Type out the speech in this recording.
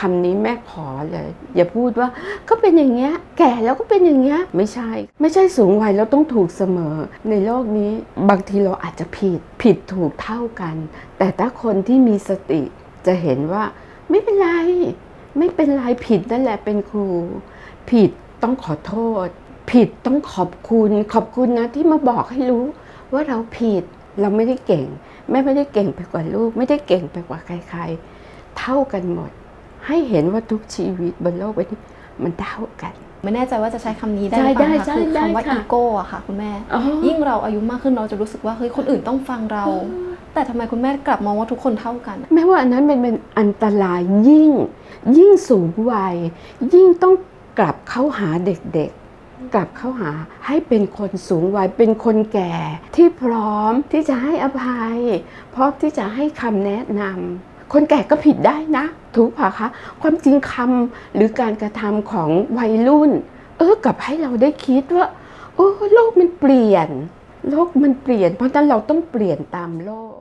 คำนี้แม่ขอเลย อย่าพูดว่าก็เป็นอย่างเงี้ย แก่แล้วก็เป็นอย่างเงี้ย ไม่ใช่ ไม่ใช่สูงวัยแล้วต้องถูกเสมอ ในโลกนี้บางทีเราอาจจะผิด ผิดถูกเท่ากัน แต่ถ้าคนที่มีสติจะเห็นว่า ไม่เป็นไร ไม่เป็นไรผิดนั่นแหละเป็นครู ผิดต้องขอโทษ ผิดต้องขอบคุณ ขอบคุณนะที่มาบอกให้รู้ ว่าเราผิดเราไม่ได้เก่งแม่ไม่ได้เก่งไปกว่าลูก ไม่ได้เก่งไปกว่าใครๆ เท่ากันหมด ให้เห็นว่าทุกชีวิตบนโลกใบนี้มันเท่ากัน ไม่แน่ใจว่าจะใช้คำนี้ได้ใช่หรือเปล่าได้คะใช่คือได้คำว่าค่ะอีโก้อะค่ะ คุณแม่อ๋อยิ่งเราอายุมากขึ้นเราจะรู้สึกว่าเฮ้ยคนอื่นต้องฟังเรา แต่ทำไมคุณแม่กลับมองว่าทุกคนเท่ากัน แม้ว่าอันนั้นมันเป็นอันตรายยิ่ง ยิ่งสูงวัย ยิ่งต้องกลับเข้าหาเด็กๆกลับเข้าหาให้เป็นคนสูงวัยเป็นคนแก่ที่พร้อมที่จะให้อภัย พร้อมที่จะให้คำแนะนำ คนแก่ก็ผิดได้นะ ถูกปะคะ ความจริงคำหรือการกระทำของวัยรุ่น เออกับให้เราได้คิดว่าโอ้โลกมันเปลี่ยน โลกมันเปลี่ยน เพราะฉะนั้นเราต้องเปลี่ยนตามโลก